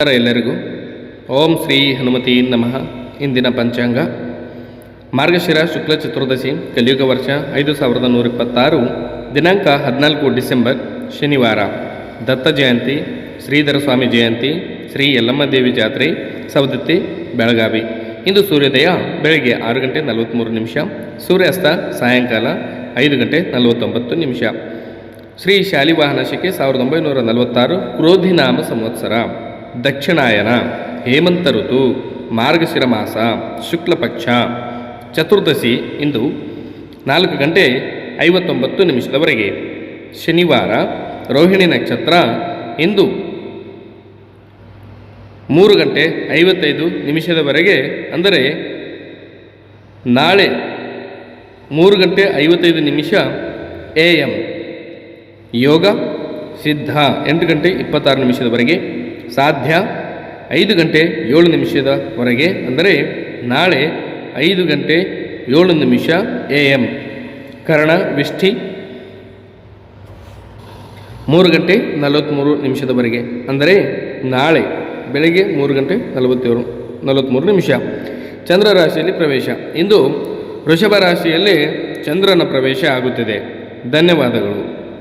ನಮಸ್ಕಾರ ಎಲ್ಲರಿಗೂ. ಓಂ ಶ್ರೀ ಹನುಮತಿ ನಮಃ. ಇಂದಿನ ಪಂಚಾಂಗ. ಮಾರ್ಗಶಿರ ಶುಕ್ಲ ಚತುರ್ದಶಿ ಕಲಿಯುಗ ವರ್ಷ ಐದು ಸಾವಿರದ ನೂರ ಇಪ್ಪತ್ತಾರು, ದಿನಾಂಕ ಹದಿನಾಲ್ಕು ಡಿಸೆಂಬರ್, ಶನಿವಾರ. ದತ್ತ ಜಯಂತಿ, ಶ್ರೀಧರ ಸ್ವಾಮಿ ಜಯಂತಿ, ಶ್ರೀ ಯಲ್ಲಮ್ಮ ದೇವಿ ಜಾತ್ರೆ, ಸವದತ್ತಿ, ಬೆಳಗಾವಿ. ಇಂದು ಸೂರ್ಯೋದಯ ಬೆಳಗ್ಗೆ ಆರು ಗಂಟೆ ನಲವತ್ತ್ಮೂರು ನಿಮಿಷ, ಸೂರ್ಯಾಸ್ತ ಸಾಯಂಕಾಲ ಐದು ಗಂಟೆ ನಲವತ್ತೊಂಬತ್ತು ನಿಮಿಷ. ಶ್ರೀ ಶಾಲಿವಾಹನ ಶಕೆ ಸಾವಿರದ ಒಂಬೈನೂರ ನಲವತ್ತಾರು, ಕ್ರೋಧಿನಾಮ ಸಂವತ್ಸರ. ದಕ್ಷಿಣಾಯನ, ಹೇಮಂತ ಋತು ಮಾರ್ಗಶಿರ ಮಾಸ ಶುಕ್ಲಪಕ್ಷ, ಚತುರ್ದಶಿ ಇಂದು ನಾಲ್ಕು ಗಂಟೆ ಐವತ್ತೊಂಬತ್ತು ನಿಮಿಷದವರೆಗೆ. ಶನಿವಾರ, ರೋಹಿಣಿ ನಕ್ಷತ್ರ ಇಂದು ಮೂರು ಗಂಟೆ ಐವತ್ತೈದು ನಿಮಿಷದವರೆಗೆ, ಅಂದರೆ ನಾಳೆ ಮೂರು ಗಂಟೆ ಐವತ್ತೈದು ನಿಮಿಷ ಎ ಎಂ ಯೋಗ, ಸಿದ್ಧ ಎಂಟು ಗಂಟೆ ಇಪ್ಪತ್ತಾರು ನಿಮಿಷದವರೆಗೆ. ಸಾಧ್ಯ ಐದು ಗಂಟೆ ಏಳು ನಿಮಿಷದವರೆಗೆ ಅಂದರೆ ನಾಳೆ ಐದು ಗಂಟೆ ಏಳು ನಿಮಿಷ ಎ ಎಂ ಕರ್ಣ ವಿಷ್ಠಿ. ಮೂರು ಗಂಟೆ ನಲವತ್ತ್ಮೂರು ನಿಮಿಷದವರೆಗೆ ಅಂದರೆ ನಾಳೆ ಬೆಳಗ್ಗೆ ಮೂರು ಗಂಟೆ ನಲವತ್ತೇಳು ನಲವತ್ತ್ಮೂರು ನಿಮಿಷ. ಚಂದ್ರ ರಾಶಿಯಲ್ಲಿ ಪ್ರವೇಶ. ಇಂದು ವೃಷಭ ರಾಶಿಯಲ್ಲಿ ಚಂದ್ರನ ಪ್ರವೇಶ ಆಗುತ್ತಿದೆ. ಧನ್ಯವಾದಗಳು.